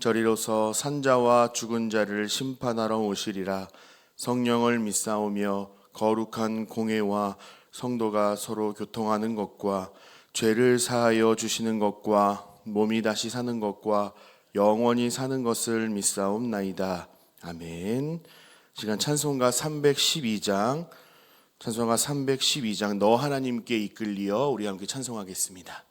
저리로서 산자와 죽은 자를 심판하러 오시리라 성령을 믿사오며 거룩한 공회와 성도가 서로 교통하는 것과 죄를 사하여 주시는 것과 몸이 다시 사는 것과 영원히 사는 것을 믿사옵나이다. 아멘. 시간 찬송가 312장 찬송가 312장 너 하나님께 이끌리어 우리 함께 찬송하겠습니다.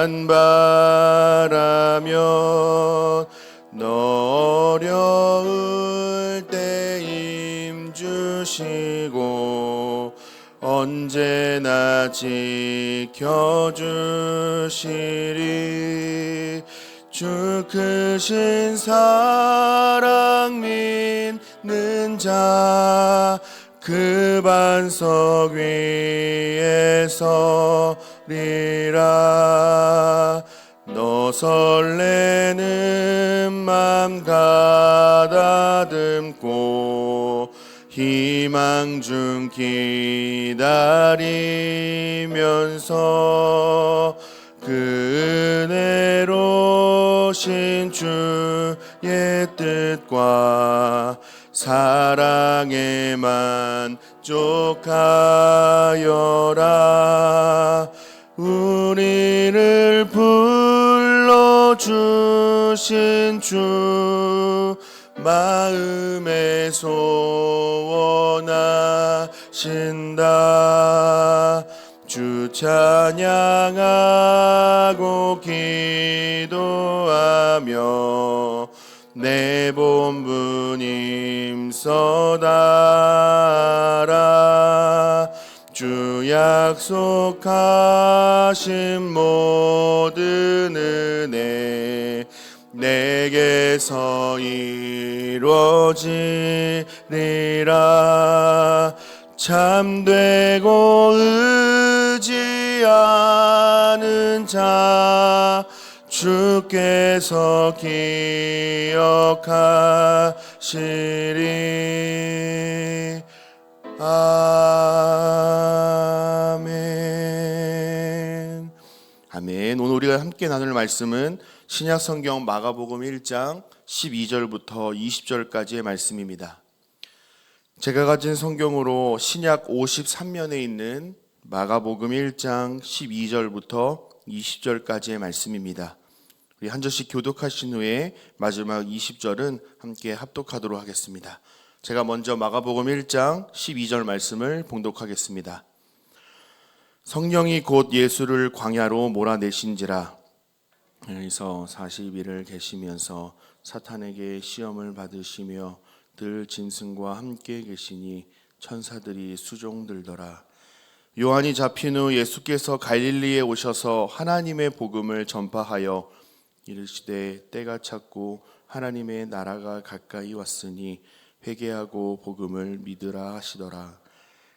만 바라며 너 어려울 때 힘주시고 언제나 지켜주시리. 주 크신 사랑 믿는 자 그 반석 위에 서 리라 너 설레는 맘 가다듬고 희망 중 기다리면서 그 은혜로 신 주의 뜻과 사랑에 만 족하여라 우리를 불러 주신 주 마음에 소원하신다. 주 찬양하고 기도하며 내 본분 임 서다라 주 약속하신 모든 은혜 내게서 이루어지리라. 참되고 의지하는 자 주께서 기억하시리. 아 아멘 오늘 우리가 함께 나눌 말씀은 신약 성경 마가복음 1장 12절부터 20절까지의 말씀입니다 제가 가진 성경으로 신약 53면에 있는 마가복음 1장 12절부터 20절까지의 말씀입니다. 우리 한 절씩 교독하신 후에 마지막 20절은 함께 합독하도록 하겠습니다. 제가 먼저 마가복음 1장 12절 말씀을 봉독하겠습니다. 성령이 곧 예수를 광야로 몰아내신지라 여기서 40일을 계시면서 사탄에게 시험을 받으시며 늘 짐승과 함께 계시니 천사들이 수종들더라. 요한이 잡힌 후 예수께서 갈릴리에 오셔서 하나님의 복음을 전파하여 이르시되 때가 찼고 하나님의 나라가 가까이 왔으니 회개하고 복음을 믿으라 하시더라.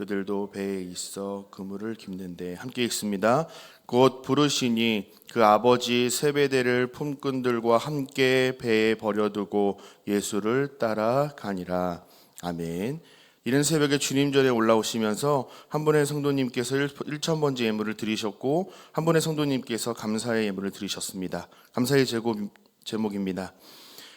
그들도 배에 있어 그물을 깁는데 함께 읽습니다. 곧 부르시니 그 아버지 세베대를 품꾼들과 함께 배에 버려두고 예수를 따라가니라. 아멘. 이른 새벽에 주님 전에 올라오시면서 한 분의 성도님께서 1천번째 예물을 드리셨고 한 분의 성도님께서 감사의 예물을 드리셨습니다. 감사의 제고, 제목입니다.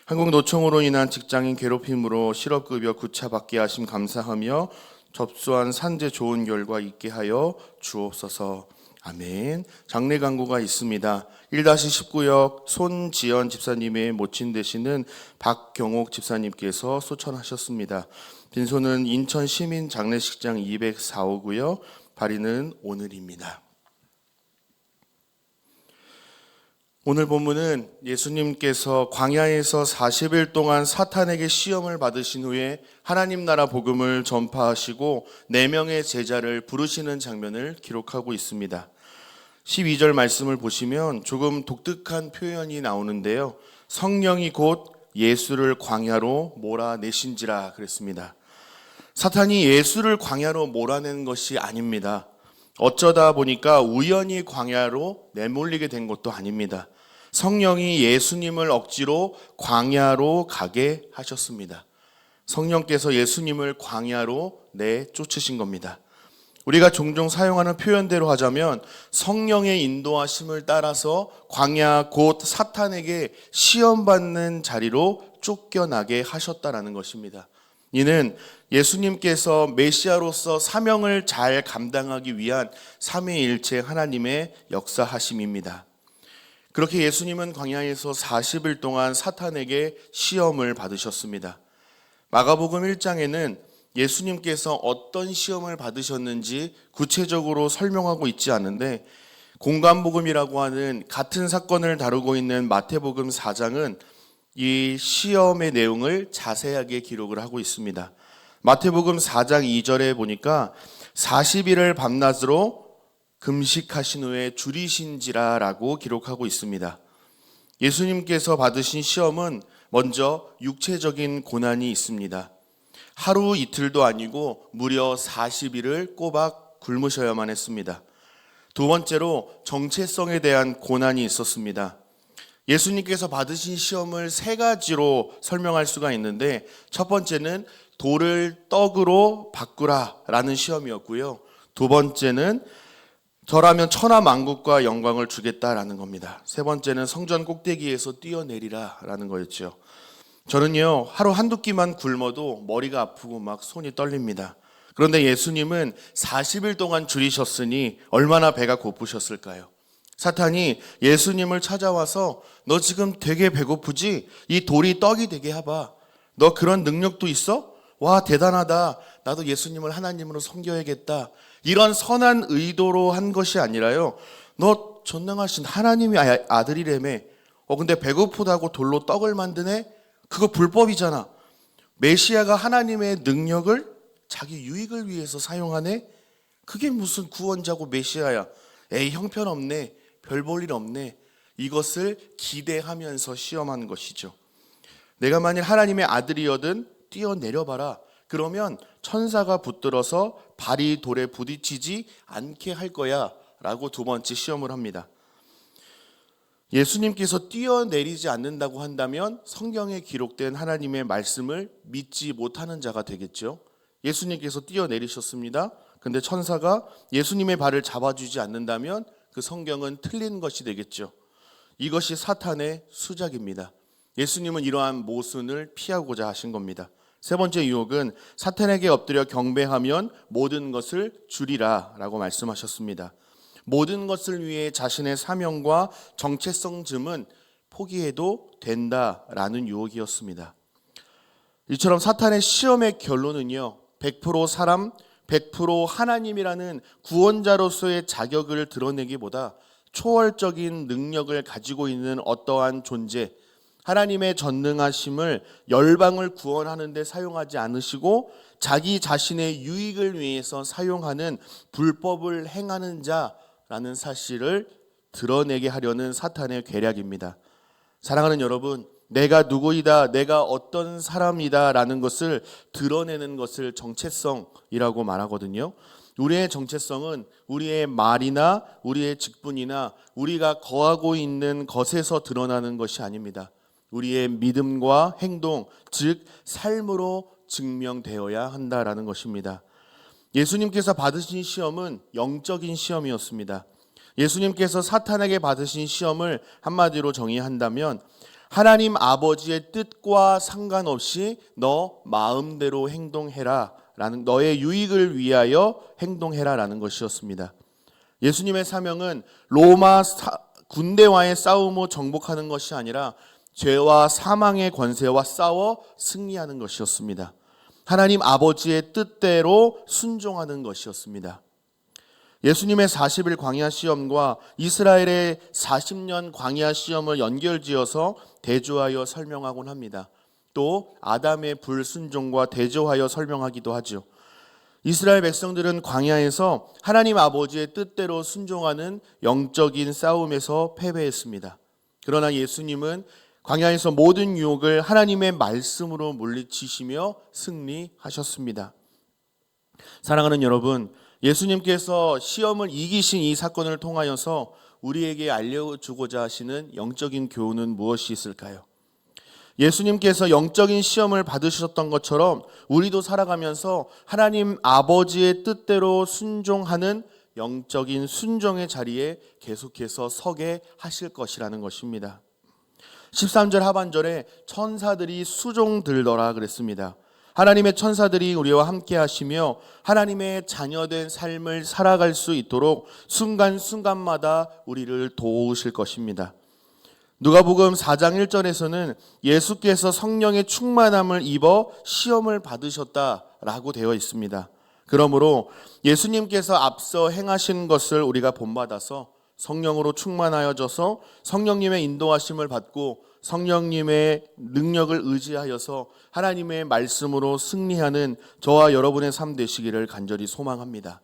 한국 노총으로 인한 직장인 괴롭힘으로 실업급여 구차 받게 하심 감사하며 접수한 산재 좋은 결과 있게 하여 주옵소서. 아멘. 장례 광고가 있습니다. 1-19역 손지연 집사님의 모친 되시는 박경옥 집사님께서 소천하셨습니다. 빈소는 인천 시민 장례식장 204호고요. 발인은 오늘입니다. 오늘 본문은 예수님께서 광야에서 40일 동안 사탄에게 시험을 받으신 후에 하나님 나라 복음을 전파하시고 네 명의 제자를 부르시는 장면을 기록하고 있습니다. 12절 말씀을 보시면 조금 독특한 표현이 나오는데요. 성령이 곧 예수를 광야로 몰아내신지라 그랬습니다. 사탄이 예수를 광야로 몰아낸 것이 아닙니다. 어쩌다 보니까 우연히 광야로 내몰리게 된 것도 아닙니다. 성령이 예수님을 억지로 광야로 가게 하셨습니다. 성령께서 예수님을 광야로 내쫓으신 겁니다. 우리가 종종 사용하는 표현대로 하자면 성령의 인도하심을 따라서 광야 곧 사탄에게 시험받는 자리로 쫓겨나게 하셨다라는 것입니다. 이는 예수님께서 메시아로서 사명을 잘 감당하기 위한 삼위일체 하나님의 역사하심입니다. 그렇게 예수님은 광야에서 40일 동안 사탄에게 시험을 받으셨습니다. 마가복음 1장에는 예수님께서 어떤 시험을 받으셨는지 구체적으로 설명하고 있지 않은데 공간복음이라고 하는 같은 사건을 다루고 있는 마태복음 4장은 이 시험의 내용을 자세하게 기록을 하고 있습니다. 마태복음 4장 2절에 보니까 40일을 밤낮으로 금식하신 후에 줄이신지라라고 기록하고 있습니다. 예수님께서 받으신 시험은 먼저 육체적인 고난이 있습니다. 하루 이틀도 아니고 무려 40일을 꼬박 굶으셔야만 했습니다. 두 번째로 정체성에 대한 고난이 있었습니다. 예수님께서 받으신 시험을 세 가지로 설명할 수가 있는데 첫 번째는 돌을 떡으로 바꾸라 라는 시험이었고요. 두 번째는 저라면 천하 만국과 영광을 주겠다라는 겁니다. 세 번째는 성전 꼭대기에서 뛰어내리라라는 거였죠. 저는요, 하루 한두 끼만 굶어도 머리가 아프고 막 손이 떨립니다. 그런데 예수님은 40일 동안 줄이셨으니 얼마나 배가 고프셨을까요? 사탄이 예수님을 찾아와서 너 지금 되게 배고프지? 이 돌이 떡이 되게 해봐. 너 그런 능력도 있어? 와, 대단하다. 나도 예수님을 하나님으로 섬겨야겠다. 이런 선한 의도로 한 것이 아니라요. 너 전능하신 하나님이 아- 아들이래며. 어, 근데 배고프다고 돌로 떡을 만드네? 그거 불법이잖아. 메시아가 하나님의 능력을 자기 유익을 위해서 사용하네? 그게 무슨 구원자고 메시아야. 에이, 형편없네. 별 볼 일 없네. 이것을 기대하면서 시험하는 것이죠. 내가 만일 하나님의 아들이어든 뛰어내려 봐라. 그러면 천사가 붙들어서 발이 돌에 부딪히지 않게 할 거야. 라고 두 번째 시험을 합니다. 예수님께서 뛰어내리지 않는다고 한다면 성경에 기록된 하나님의 말씀을 믿지 못하는 자가 되겠죠. 예수님께서 뛰어내리셨습니다. 근데 천사가 예수님의 발을 잡아주지 않는다면 그 성경은 틀린 것이 되겠죠. 이것이 사탄의 수작입니다. 예수님은 이러한 모순을 피하고자 하신 겁니다. 세 번째 유혹은 사탄에게 엎드려 경배하면 모든 것을 주리라라고 말씀하셨습니다. 모든 것을 위해 자신의 사명과 정체성쯤은 포기해도 된다라는 유혹이었습니다. 이처럼 사탄의 시험의 결론은요, 100% 사람, 100% 하나님이라는 구원자로서의 자격을 드러내기보다 초월적인 능력을 가지고 있는 어떠한 존재, 하나님의 전능하심을 열방을 구원하는 데 사용하지 않으시고 자기 자신의 유익을 위해서 사용하는 불법을 행하는 자라는 사실을 드러내게 하려는 사탄의 계략입니다. 사랑하는 여러분, 내가 누구이다, 내가 어떤 사람이다라는 것을 드러내는 것을 정체성이라고 말하거든요. 우리의 정체성은 우리의 말이나 우리의 직분이나 우리가 거하고 있는 것에서 드러나는 것이 아닙니다. 우리의 믿음과 행동, 즉 삶으로 증명되어야 한다라는 것입니다. 예수님께서 받으신 시험은 영적인 시험이었습니다. 예수님께서 사탄에게 받으신 시험을 한마디로 정의한다면 하나님 아버지의 뜻과 상관없이 너 마음대로 행동해라 라는 너의 유익을 위하여 행동해라 라는 것이었습니다. 예수님의 사명은 로마 사- 군대와의 싸움 후 정복하는 것이 아니라 죄와 사망의 권세와 싸워 승리하는 것이었습니다. 하나님 아버지의 뜻대로 순종하는 것이었습니다. 예수님의 40일 광야 시험과 이스라엘의 40년 광야 시험을 연결지어서 대조하여 설명하곤 합니다. 또 아담의 불순종과 대조하여 설명하기도 하죠. 이스라엘 백성들은 광야에서 하나님 아버지의 뜻대로 순종하는 영적인 싸움에서 패배했습니다. 그러나 예수님은 광야에서 모든 유혹을 하나님의 말씀으로 물리치시며 승리하셨습니다. 사랑하는 여러분, 예수님께서 시험을 이기신 이 사건을 통하여서 우리에게 알려주고자 하시는 영적인 교훈은 무엇이 있을까요? 예수님께서 영적인 시험을 받으셨던 것처럼 우리도 살아가면서 하나님 아버지의 뜻대로 순종하는 영적인 순종의 자리에 계속해서 서게 하실 것이라는 것입니다. 13절 하반절에 천사들이 수종 들더라 그랬습니다. 하나님의 천사들이 우리와 함께 하시며 하나님의 자녀된 삶을 살아갈 수 있도록 순간순간마다 우리를 도우실 것입니다. 누가복음 4장 1절에서는 예수께서 성령의 충만함을 입어 시험을 받으셨다라고 되어 있습니다. 그러므로 예수님께서 앞서 행하신 것을 우리가 본받아서 성령으로 충만하여져서 성령님의 인도하심을 받고 성령님의 능력을 의지하여서 하나님의 말씀으로 승리하는 저와 여러분의 삶 되시기를 간절히 소망합니다.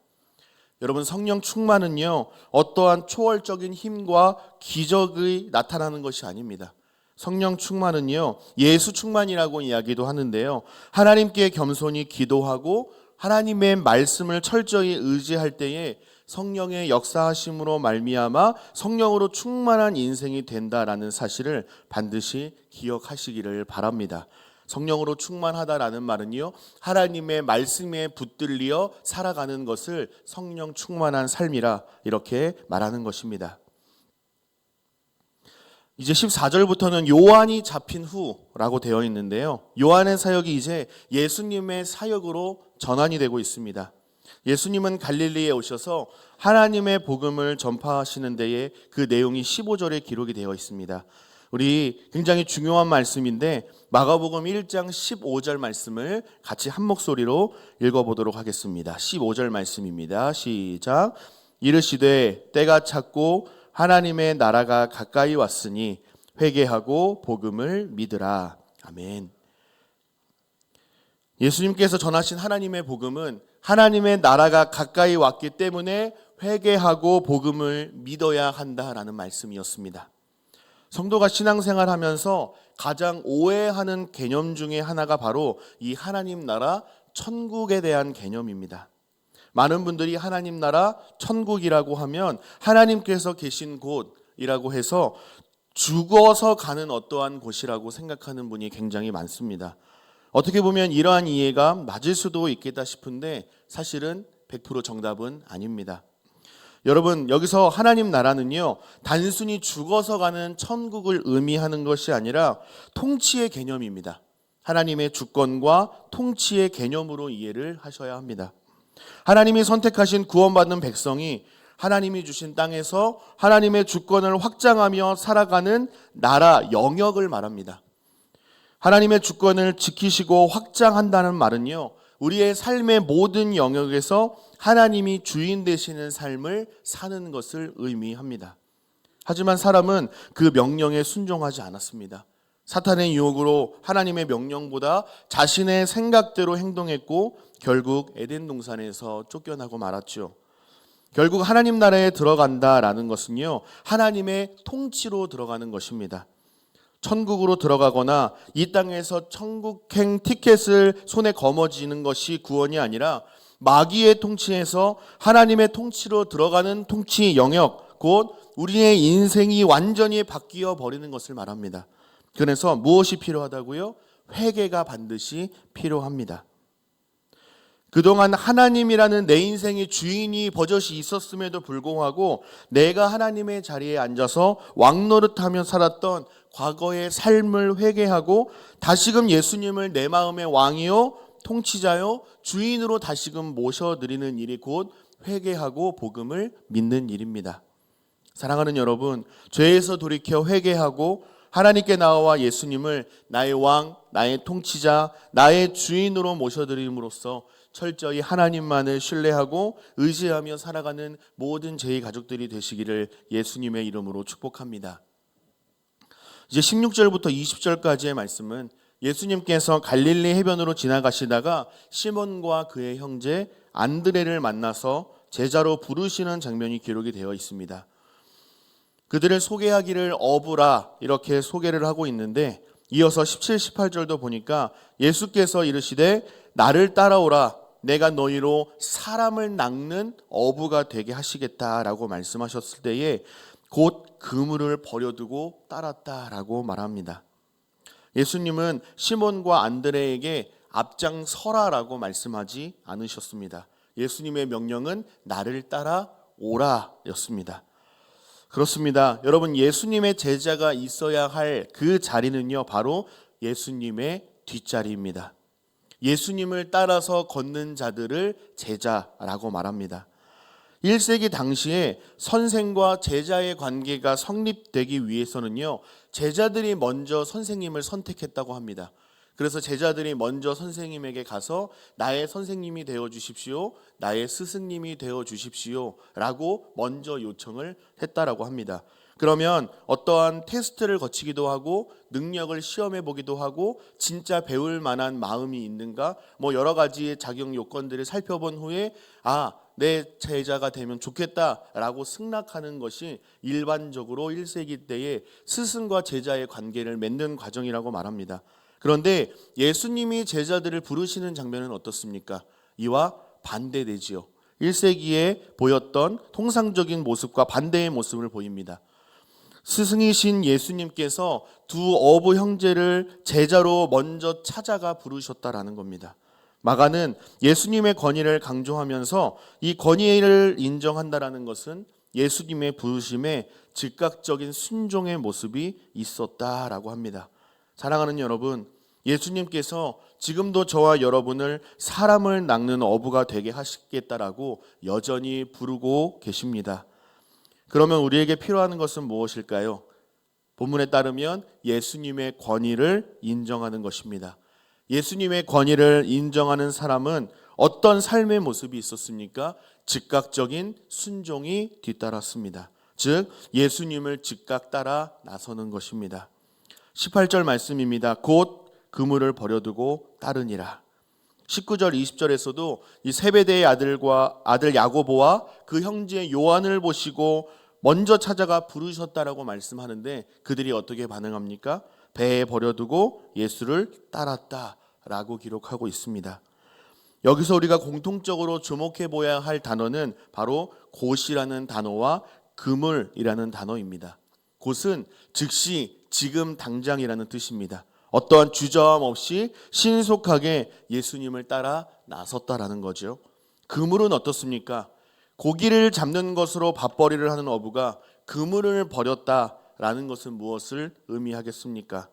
여러분 성령 충만은요 어떠한 초월적인 힘과 기적이 나타나는 것이 아닙니다. 성령 충만은요 예수 충만이라고 이야기도 하는데요 하나님께 겸손히 기도하고 하나님의 말씀을 철저히 의지할 때에 성령의 역사하심으로 말미암아 성령으로 충만한 인생이 된다라는 사실을 반드시 기억하시기를 바랍니다. 성령으로 충만하다라는 말은요, 하나님의 말씀에 붙들려 살아가는 것을 성령 충만한 삶이라 이렇게 말하는 것입니다. 이제 14절부터는 요한이 잡힌 후라고 되어 있는데요. 요한의 사역이 이제 예수님의 사역으로 전환이 되고 있습니다. 예수님은 갈릴리에 오셔서 하나님의 복음을 전파하시는 데에 그 내용이 15절에 기록이 되어 있습니다. 우리 굉장히 중요한 말씀인데 마가복음 1장 15절 말씀을 같이 한 목소리로 읽어보도록 하겠습니다. 15절 말씀입니다. 시작. 이르시되 때가 찼고 하나님의 나라가 가까이 왔으니 회개하고 복음을 믿으라. 아멘. 예수님께서 전하신 하나님의 복음은 하나님의 나라가 가까이 왔기 때문에 회개하고 복음을 믿어야 한다라는 말씀이었습니다. 성도가 신앙생활 하면서 가장 오해하는 개념 중에 하나가 바로 이 하나님 나라 천국에 대한 개념입니다. 많은 분들이 하나님 나라 천국이라고 하면 하나님께서 계신 곳이라고 해서 죽어서 가는 어떠한 곳이라고 생각하는 분이 굉장히 많습니다. 어떻게 보면 이러한 이해가 맞을 수도 있겠다 싶은데 사실은 100% 정답은 아닙니다. 여러분, 여기서 하나님 나라는요, 단순히 죽어서 가는 천국을 의미하는 것이 아니라 통치의 개념입니다. 하나님의 주권과 통치의 개념으로 이해를 하셔야 합니다. 하나님이 선택하신 구원받는 백성이 하나님이 주신 땅에서 하나님의 주권을 확장하며 살아가는 나라 영역을 말합니다. 하나님의 주권을 지키시고 확장한다는 말은요, 우리의 삶의 모든 영역에서 하나님이 주인 되시는 삶을 사는 것을 의미합니다. 하지만 사람은 그 명령에 순종하지 않았습니다. 사탄의 유혹으로 하나님의 명령보다 자신의 생각대로 행동했고 결국 에덴 동산에서 쫓겨나고 말았죠. 결국 하나님 나라에 들어간다라는 것은요, 하나님의 통치로 들어가는 것입니다. 천국으로 들어가거나 이 땅에서 천국행 티켓을 손에 거머쥐는 것이 구원이 아니라 마귀의 통치에서 하나님의 통치로 들어가는 통치 영역, 곧 우리의 인생이 완전히 바뀌어 버리는 것을 말합니다. 그래서 무엇이 필요하다고요? 회개가 반드시 필요합니다. 그동안 하나님이라는 내 인생의 주인이 버젓이 있었음에도 불구하고 내가 하나님의 자리에 앉아서 왕노릇하며 살았던 과거의 삶을 회개하고 다시금 예수님을 내 마음의 왕이요 통치자요 주인으로 다시금 모셔드리는 일이 곧 회개하고 복음을 믿는 일입니다. 사랑하는 여러분, 죄에서 돌이켜 회개하고 하나님께 나와 예수님을 나의 왕, 나의 통치자, 나의 주인으로 모셔드림으로써 철저히 하나님만을 신뢰하고 의지하며 살아가는 모든 제의 가족들이 되시기를 예수님의 이름으로 축복합니다. 이제 16절부터 20절까지의 말씀은 예수님께서 갈릴리 해변으로 지나가시다가 시몬과 그의 형제 안드레를 만나서 제자로 부르시는 장면이 기록이 되어 있습니다. 그들을 소개하기를 어부라 이렇게 소개를 하고 있는데 이어서 17, 18절도 보니까 예수께서 이르시되 나를 따라오라 내가 너희로 사람을 낚는 어부가 되게 하시겠다라고 말씀하셨을 때에 곧 그물을 버려두고 따랐다라고 말합니다. 예수님은 시몬과 안드레에게 앞장 서라라고 말씀하지 않으셨습니다. 예수님의 명령은 나를 따라 오라였습니다. 그렇습니다. 여러분 예수님의 제자가 있어야 할 그 자리는요 바로 예수님의 뒷자리입니다. 예수님을 따라서 걷는 자들을 제자라고 말합니다. 1세기 당시에 선생과 제자의 관계가 성립되기 위해서는요, 제자들이 먼저 선생님을 선택했다고 합니다. 그래서 제자들이 먼저 선생님에게 가서 나의 선생님이 되어 주십시오. 나의 스승님이 되어 주십시오. 라고 먼저 요청을 했다라고 합니다. 그러면 어떠한 테스트를 거치기도 하고 능력을 시험해 보기도 하고 진짜 배울 만한 마음이 있는가 뭐 여러 가지의 자격 요건들을 살펴본 후에 아, 내 제자가 되면 좋겠다라고 승낙하는 것이 일반적으로 1세기 때의 스승과 제자의 관계를 맺는 과정이라고 말합니다. 그런데 예수님이 제자들을 부르시는 장면은 어떻습니까? 이와 반대되지요. 1세기에 보였던 통상적인 모습과 반대의 모습을 보입니다. 스승이신 예수님께서 두 어부 형제를 제자로 먼저 찾아가 부르셨다라는 겁니다. 마가는 예수님의 권위를 강조하면서 이 권위를 인정한다라는 것은 예수님의 부르심에 즉각적인 순종의 모습이 있었다라고 합니다. 사랑하는 여러분, 예수님께서 지금도 저와 여러분을 사람을 낚는 어부가 되게 하시겠다라고 여전히 부르고 계십니다. 그러면 우리에게 필요한 것은 무엇일까요? 본문에 따르면 예수님의 권위를 인정하는 것입니다. 예수님의 권위를 인정하는 사람은 어떤 삶의 모습이 있었습니까? 즉각적인 순종이 뒤따랐습니다. 즉, 예수님을 즉각 따라 나서는 것입니다. 18절 말씀입니다. 곧 그물을 버려두고 따르니라. 19절 20절에서도 이 세베대의 아들과 아들 야고보와 그 형제 요한을 보시고 먼저 찾아가 부르셨다라고 말씀하는데 그들이 어떻게 반응합니까? 배에 버려두고 예수를 따랐다라고 기록하고 있습니다. 여기서 우리가 공통적으로 주목해 보아야 할 단어는 바로 곧이라는 단어와 그물이라는 단어입니다. 곧은 즉시 지금 당장이라는 뜻입니다. 어떠한 주저함 없이 신속하게 예수님을 따라 나섰다라는 거죠. 그물은 어떻습니까? 고기를 잡는 것으로 밥벌이를 하는 어부가 그물을 버렸다라는 것은 무엇을 의미하겠습니까?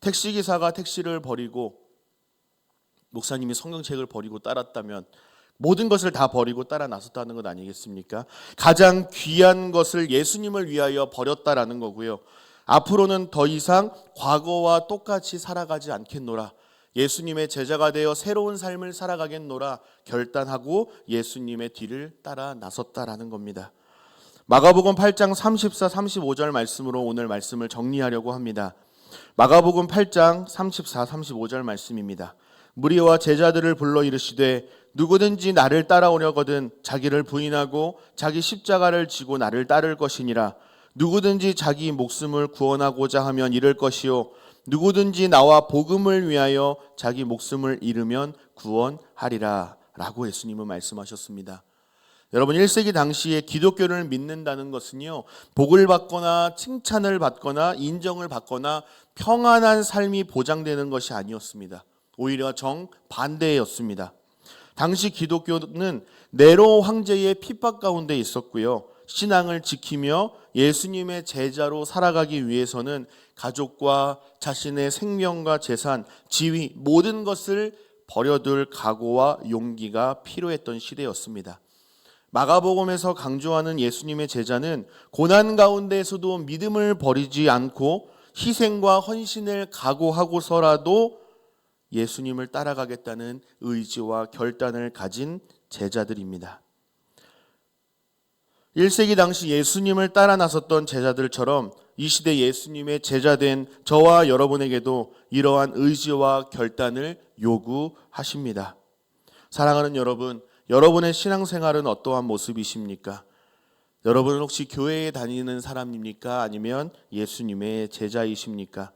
택시 기사가 택시를 버리고 목사님이 성경책을 버리고 따랐다면 모든 것을 다 버리고 따라 나섰다는 것 아니겠습니까? 가장 귀한 것을 예수님을 위하여 버렸다라는 거고요. 앞으로는 더 이상 과거와 똑같이 살아가지 않겠노라. 예수님의 제자가 되어 새로운 삶을 살아가겠노라 결단하고 예수님의 뒤를 따라 나섰다라는 겁니다. 마가복음 8장 34, 35절 말씀으로 오늘 말씀을 정리하려고 합니다. 마가복음 8장 34, 35절 말씀입니다. 무리와 제자들을 불러 이르시되 누구든지 나를 따라오려거든 자기를 부인하고 자기 십자가를 지고 나를 따를 것이니라. 누구든지 자기 목숨을 구원하고자 하면 잃을 것이요 누구든지 나와 복음을 위하여 자기 목숨을 잃으면 구원하리라 라고 예수님은 말씀하셨습니다. 여러분 1세기 당시에 기독교를 믿는다는 것은요. 복을 받거나 칭찬을 받거나 인정을 받거나 평안한 삶이 보장되는 것이 아니었습니다. 오히려 정 반대였습니다. 당시 기독교는 네로 황제의 핍박 가운데 있었고요. 신앙을 지키며 예수님의 제자로 살아가기 위해서는 가족과 자신의 생명과 재산, 지위 모든 것을 버려둘 각오와 용기가 필요했던 시대였습니다. 마가복음에서 강조하는 예수님의 제자는 고난 가운데에서도 믿음을 버리지 않고 희생과 헌신을 각오하고서라도 예수님을 따라가겠다는 의지와 결단을 가진 제자들입니다. 1세기 당시 예수님을 따라 나섰던 제자들처럼 이 시대 예수님의 제자된 저와 여러분에게도 이러한 의지와 결단을 요구하십니다. 사랑하는 여러분, 여러분의 신앙생활은 어떠한 모습이십니까? 여러분은 혹시 교회에 다니는 사람입니까? 아니면 예수님의 제자이십니까?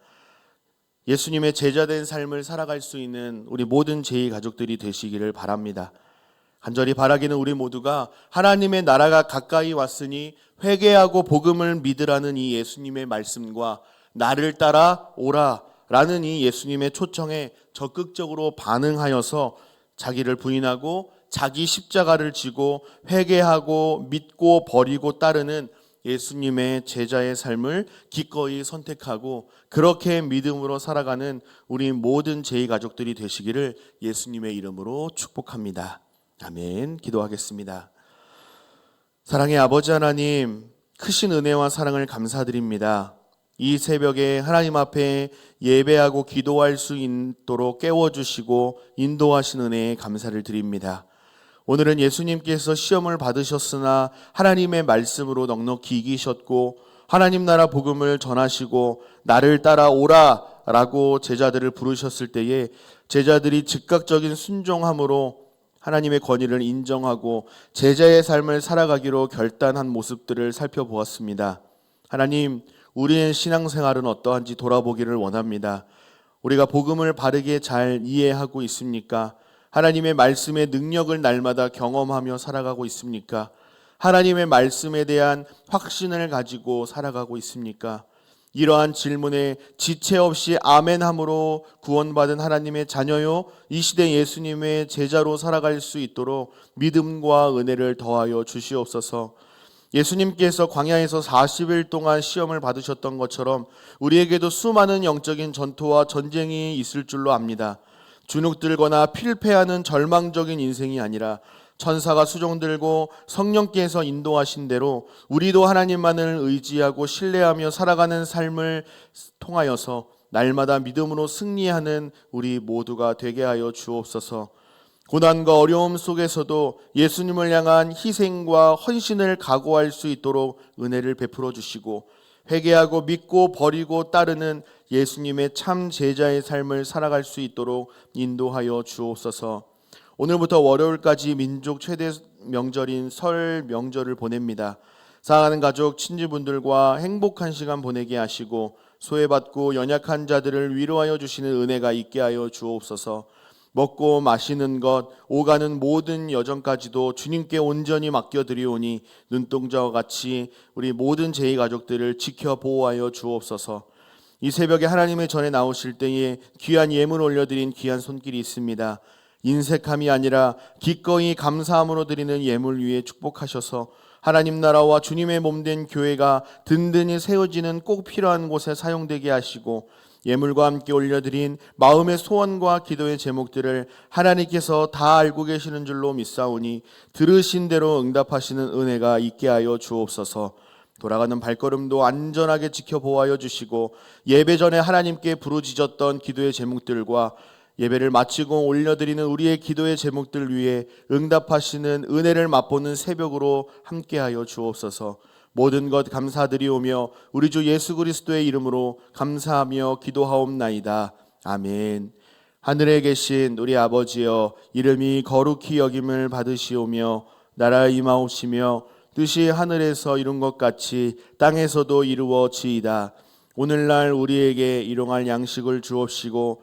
예수님의 제자된 삶을 살아갈 수 있는 우리 모든 제이 가족들이 되시기를 바랍니다. 간절히 바라기는 우리 모두가 하나님의 나라가 가까이 왔으니 회개하고 복음을 믿으라는 이 예수님의 말씀과 나를 따라 오라라는 이 예수님의 초청에 적극적으로 반응하여서 자기를 부인하고 자기 십자가를 지고 회개하고 믿고 버리고 따르는 예수님의 제자의 삶을 기꺼이 선택하고 그렇게 믿음으로 살아가는 우리 모든 제이 가족들이 되시기를 예수님의 이름으로 축복합니다. 아멘. 기도하겠습니다. 사랑의 아버지 하나님, 크신 은혜와 사랑을 감사드립니다. 이 새벽에 하나님 앞에 예배하고 기도할 수 있도록 깨워주시고 인도하신 은혜에 감사를 드립니다. 오늘은 예수님께서 시험을 받으셨으나 하나님의 말씀으로 넉넉히 이기셨고 하나님 나라 복음을 전하시고 나를 따라 오라 라고 제자들을 부르셨을 때에 제자들이 즉각적인 순종함으로 하나님의 권위를 인정하고 제자의 삶을 살아가기로 결단한 모습들을 살펴보았습니다. 하나님, 우리의 신앙생활은 어떠한지 돌아보기를 원합니다. 우리가 복음을 바르게 잘 이해하고 있습니까? 하나님의 말씀의 능력을 날마다 경험하며 살아가고 있습니까? 하나님의 말씀에 대한 확신을 가지고 살아가고 있습니까? 이러한 질문에 지체 없이 아멘함으로 구원받은 하나님의 자녀요 이 시대 예수님의 제자로 살아갈 수 있도록 믿음과 은혜를 더하여 주시옵소서. 예수님께서 광야에서 40일 동안 시험을 받으셨던 것처럼 우리에게도 수많은 영적인 전투와 전쟁이 있을 줄로 압니다. 주눅들거나 필패하는 절망적인 인생이 아니라 천사가 수종 들고 성령께서 인도하신 대로 우리도 하나님만을 의지하고 신뢰하며 살아가는 삶을 통하여서 날마다 믿음으로 승리하는 우리 모두가 되게 하여 주옵소서. 고난과 어려움 속에서도 예수님을 향한 희생과 헌신을 각오할 수 있도록 은혜를 베풀어 주시고 회개하고 믿고 버리고 따르는 예수님의 참 제자의 삶을 살아갈 수 있도록 인도하여 주옵소서. 오늘부터 월요일까지 민족 최대 명절인 설 명절을 보냅니다. 사랑하는 가족, 친지분들과 행복한 시간 보내게 하시고 소외받고 연약한 자들을 위로하여 주시는 은혜가 있게 하여 주옵소서. 먹고 마시는 것, 오가는 모든 여정까지도 주님께 온전히 맡겨드리오니 눈동자와 같이 우리 모든 제이 가족들을 지켜 보호하여 주옵소서. 이 새벽에 하나님의 전에 나오실 때에 귀한 예물 올려드린 귀한 손길이 있습니다. 인색함이 아니라 기꺼이 감사함으로 드리는 예물 위에 축복하셔서 하나님 나라와 주님의 몸된 교회가 든든히 세워지는 꼭 필요한 곳에 사용되게 하시고 예물과 함께 올려드린 마음의 소원과 기도의 제목들을 하나님께서 다 알고 계시는 줄로 믿사오니 들으신 대로 응답하시는 은혜가 있게 하여 주옵소서. 돌아가는 발걸음도 안전하게 지켜보아여 주시고 예배 전에 하나님께 부르짖었던 기도의 제목들과 예배를 마치고 올려드리는 우리의 기도의 제목들 위해 응답하시는 은혜를 맛보는 새벽으로 함께하여 주옵소서. 모든 것 감사드리오며 우리 주 예수 그리스도의 이름으로 감사하며 기도하옵나이다. 아멘. 하늘에 계신 우리 아버지여 이름이 거룩히 여김을 받으시오며 나라 임하옵시며 뜻이 하늘에서 이룬 것 같이 땅에서도 이루어지이다. 오늘날 우리에게 일용할 양식을 주옵시고